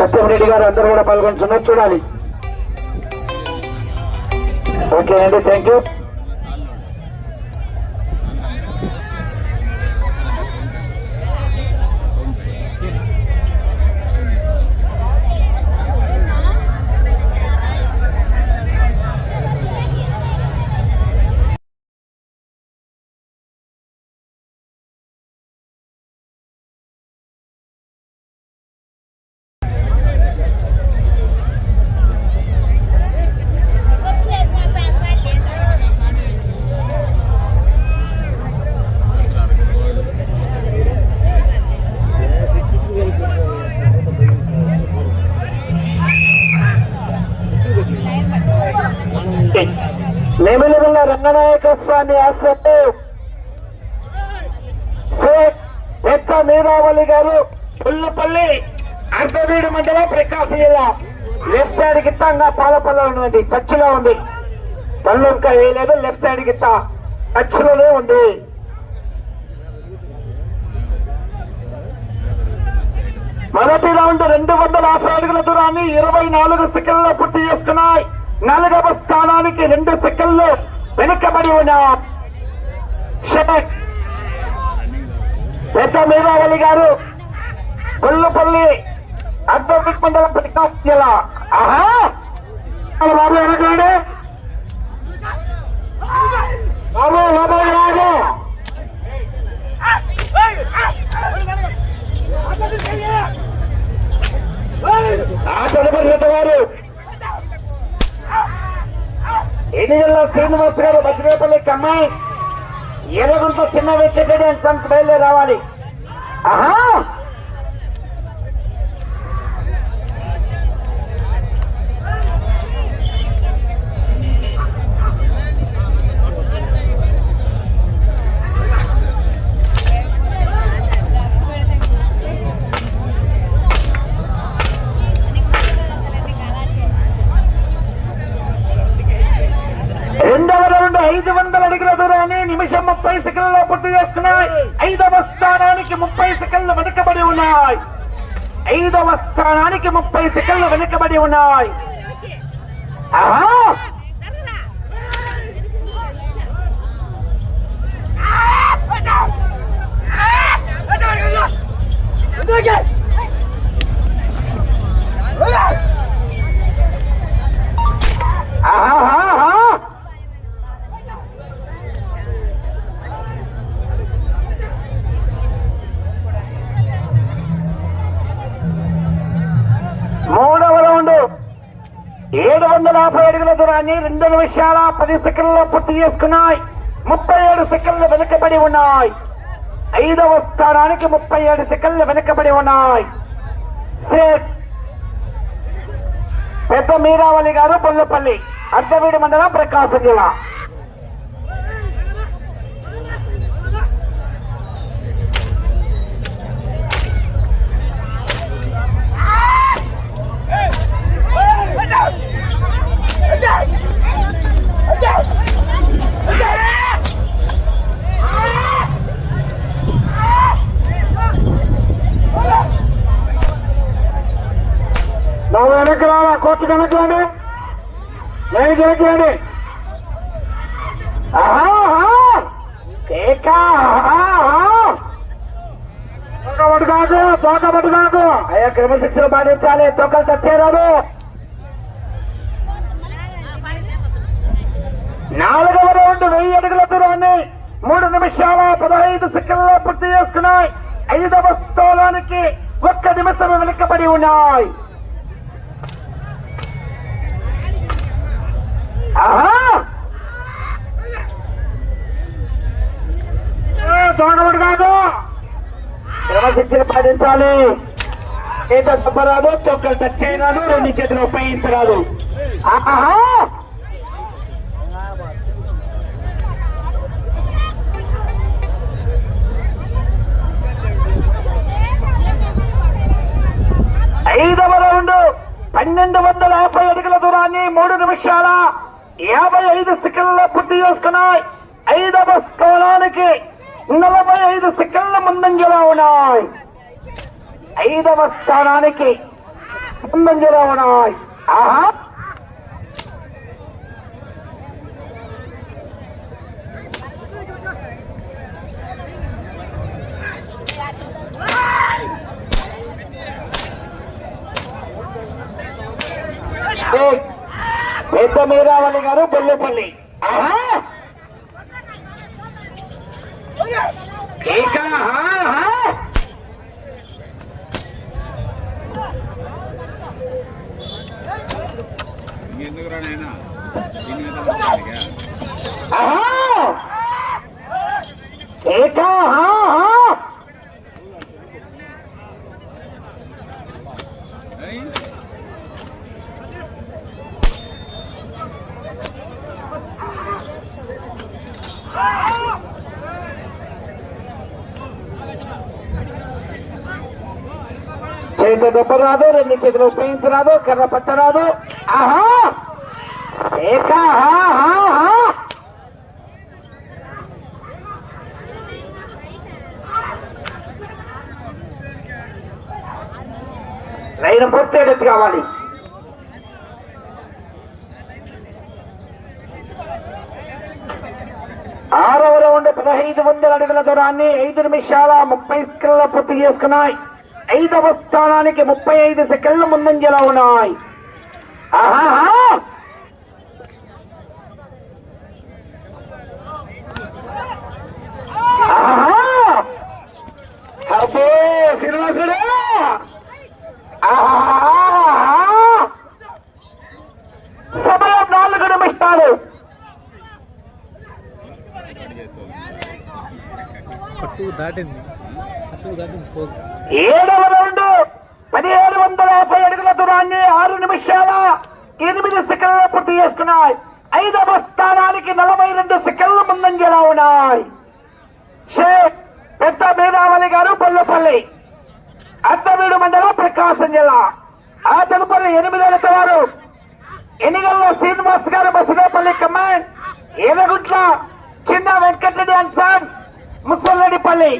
సత్యంరెడ్డి గారు అందరూ కూడా పాల్గొంటున్నారు. చూడాలి. ఓకే అండి థ్యాంక్ యూ నెమిలిగల రంగనాయక స్వామి ఆశ్రమంలో షేక్ పెద్ద మీరావళి గారు పుల్లపల్లి అర్ధవీడు మండలం ప్రకాశం జిల్లా లెఫ్ట్ సైడ్ గిత్తంగా పాలపల్ల ఉన్నది. టచ్లో ఉంది. పళ్ళు ఇంకా వేయలేదు. లెఫ్ట్ సైడ్ గిత్త టచ్లోనే ఉంది. మొదటి రౌండ్ రెండు వందల యాభై అడుగుల దూరాన్ని ఇరవై నాలుగు సెకండ్లో పూర్తి చేసుకున్నాయి. నాలుగవ స్థానానికి రెండు సెకండ్లు వెనుకబడి ఉన్న షటక్ పెద్ద గారు కొల్లుపల్లి అడ్వకేట్ మండలం ప్రకాశం జిల్లా ఆహా బాబు వెనకండి బాబు లోపలికి రాదు ఆ తదుపరి వారు ఎన్నికల్లో శ్రీనివాస్ గారు భద్రేపల్లి కమ్మాయి ఎర్రగుంట వ్యక్తి వెజిటేరియన్ సంస్థ బయలుదేరి రావాలి. ఐదు వందల అడుగుల దూరాన్ని నిమిషం ముప్పై సెకండ్లలో పూర్తి చేస్తున్నాయి. ఐదవ స్థానానికి ముప్పై సెకండ్లు వెనుకబడి ఉన్నాయి. ఐదవ స్థానానికి ముప్పై సెకండ్లు వెనుకబడి ఉన్నాయి. ఆహా! యాభై అడుగుల దూరాన్ని రెండు నిమిషాల పది సెకండ్లలో పూర్తి చేసుకున్నాయి. ముప్పై ఏడు సెకండ్లు వెనుకబడి ఉన్నాయి. ఐదవ స్థానానికి ముప్పై ఏడు సెకండ్లు వెనుకబడి ఉన్నాయి. పెద్ద మీరావళి గారు బొల్లపల్లి అర్ధవీడి మండలం ప్రకాశం జిల్లా. రాలా కోర్టు రండి నేను వెనక్కి రండి ఆహా కేక తోకబట్టు అయ్యా క్రమశిక్షణ పాటించాలి తొక్కలు తెచ్చేరాదు. నాలుగవ రౌండ్ వెయ్యి అడుగుల దూరాన్ని మూడు నిమిషాల పదహైదు సెకండ్లో పూర్తి చేసుకున్నాయి. ఐదవ స్థానానికి ఒక్క నిమిషం వెనుకబడి ఉన్నాయి ఆహా ఏ, కాదు. క్రమశిక్షణ పాటించాలి. ఏదో చెప్పరాదు తొక్కలు టచ్ చేయరాదు రెండు చేతులు ఉపయోగించరాదు. ఆహా! ఐదవ రౌండ్ పన్నెండు వందల యాభై అడుగుల దూరాన్ని మూడు నిమిషాల యాభై ఐదు సెకండ్ల పూర్తి చేసుకున్నాయి. ఐదవ స్థానానికి నలభై ఐదు సెకండ్ల ముందంజలో ఉన్నాయి. ఐదవ స్థానానికి ముందంజలో ఉన్నాయి. ఆహా! పెద్ద మీరావళి గారు బొల్లపల్లి. ఆహా ఇంకా ఆహా, ఆహా. ఎందుకు రా నాయనా దీని మీద మాట్లాడగా? ఆహా! ఏక, ఆహా, ఆహా! ఏయ్, చేత దెబ్బ రాదు రెండు చేతులు ఉపయోగించరాదు కర్ర పట్టరాదు ఆహా ఏక, ఆహా, ఆహా, పూర్తి కావాలి. ఆరవ రౌండ్ పదహైదు వందల అడుగుల దూరాన్ని ఐదు నిమిషాల ముప్పై సెకండ్ల పూర్తి చేసుకున్నాయి. ఐదవ స్థానానికి ముప్పై ఐదు సెకండ్ల ముందంజలో ఉన్నాయి. ఆహా అబ్బో శ్రీనివాసుడు ఆహా సమయం నాలుగు నిమిషాలు రికార్డ్ చేస్తావు. కట్టు దాటింది. ఏడవ రౌండ్ పదిహేడు వందల యాభై అడుగుల దూరాన్ని ఆరు నిమిషాల ఎనిమిది సెకండ్ల పూర్తి చేసుకున్నాయి. ఐదవ స్థానానికి నలభై రెండు సెకండ్లు ముందంజలా ఉన్నాయి. షేక్ పెద్ద మేధావళి గారు బొల్లపల్లి అత్తవీడు మండలం ప్రకాశం జిల్లా. ఆ తదుపరి ఎనిమిదవ వారు ఎన్నికల్లో శ్రీనివాస్ గారు Basudepalli command Enagutla Chinna Venkatareddy and sons. Musalladipalli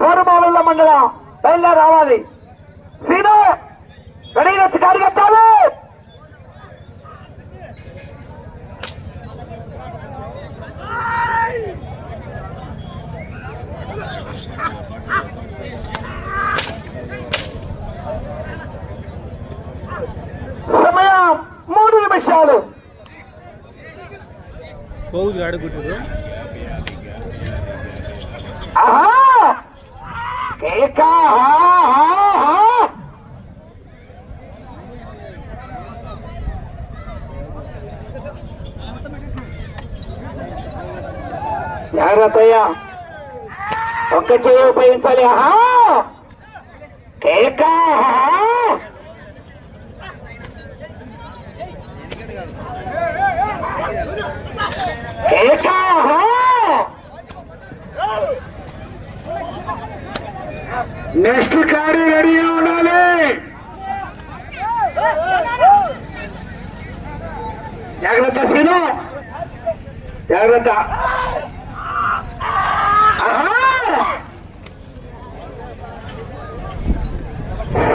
Porumavula మండలం బయలుదేరి రావాలి. సీను రెడీ వచ్చి గాడి కట్టాలి. సమయం మూడు నిమిషాలు. పోగు గాడి కేక జాగ్రత్తయ్యా. ఒక్క చేయి ఉపయోగించాలి. ఆహా! కేకా ఆహా కాడి రెడీగా ఉండాలి. జాగ్రత్త సీను. జాగ్రత్త!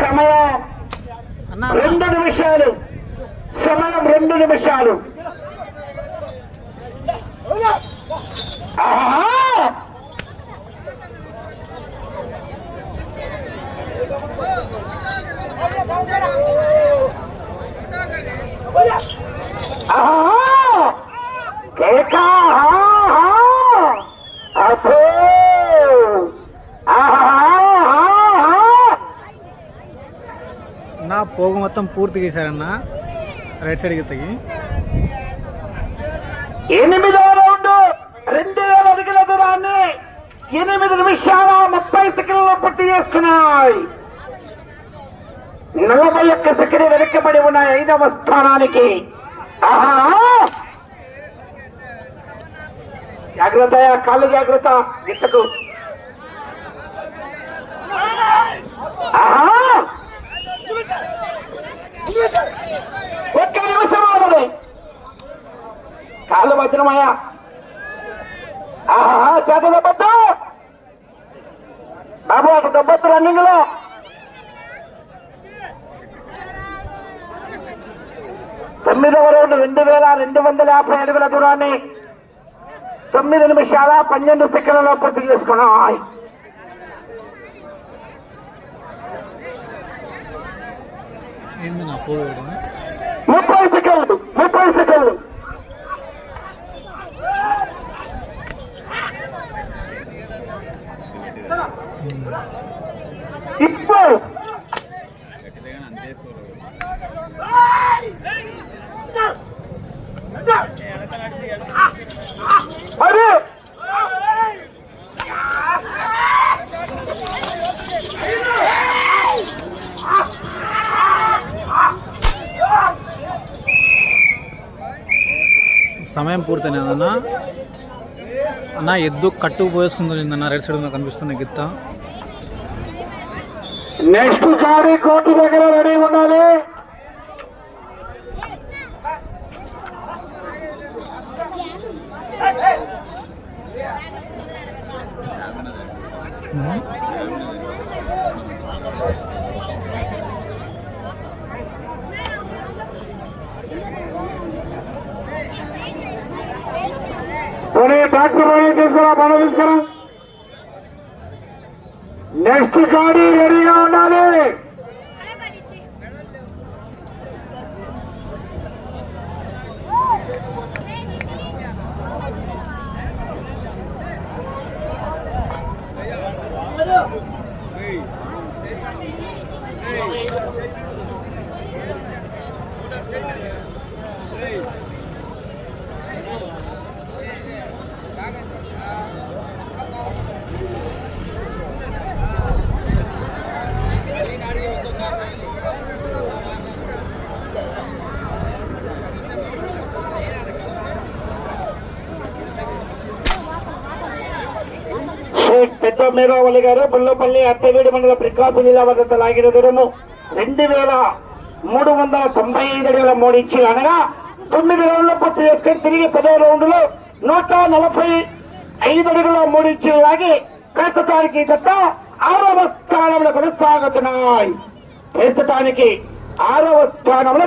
సమయం రెండు నిమిషాలు. సమయం రెండు నిమిషాలు. ఆహా! ఆహా! కేక! ఆహా! అబ్బో! నా పోగు మొత్తం పూర్తి చేశారన్న రైట్ సైడ్కి తగి ఎనిమిదవ రౌండ్ రెండు వేల అడుగుల దూరాన్ని ఎనిమిది నిమిషాల ముప్పై సెకండ్లు పట్టి చేసుకున్నాయి నలభై ఒక్క సెకండ్ వెనుకబడి ఉన్న ఐదవ స్థానానికి. ఆహా! జాగ్రత్త కాళ్ళు జాగ్రత్త గిట్టకు. ఒక్క నిమిషం ఆడదు కాళ్ళు భద్రమయ్యా ఆహా చేత దెబ్బతో బాబు అటు దెబ్బద్దు రన్నింగ్లో. తొమ్మిదవ రౌండ్ రెండు వేల రెండు వందల యాభై అడుగుల దూరాన్ని తొమ్మిది నిమిషాల పన్నెండు సెకండ్లలో పూర్తి చేసుకున్నాయి. ఏంది నా పోవేయడం ముప్పై సెకండ్లు ముప్పై సెకండ్లు ఇప్పుడు గట్టిగా అంతే వేసుకోరు మరి సమయం పూర్తయినదన్న అన్న. ఎద్దు కట్టు పోయేసుకుందన్న రైట్ సైడ్ నాకు కనిపిస్తుంది గిత్త. నెక్స్ట్ సారి కోర్టు దగ్గర రెడీ ఉండాలి. పోనీ ట్రాక్టర్ పోనీ తీసుకురా పనులు తీసుకురా. నెక్స్ట్ గాడి రెడీగా ఉండాలి. పెద్ద మేఘావళి గారు బుల్లపల్లి అత్తవీడి మండల ప్రకాశం జిల్లా వద్ద లాగిన రెండు వేల మూడు వందల తొంభై ఐదు అడుగుల మోడించి అనగా తొమ్మిది రౌండ్లు పూర్తి చేసుకుని తిరిగి పదో రౌండ్లో నూట నలభై ఐదు అడుగుల మోడించి లాగి ప్రస్తుతానికి జత ఆరవ స్థానంలో కొనసాగుతున్నాయి. ప్రస్తుతానికి ఆరవ స్థానంలో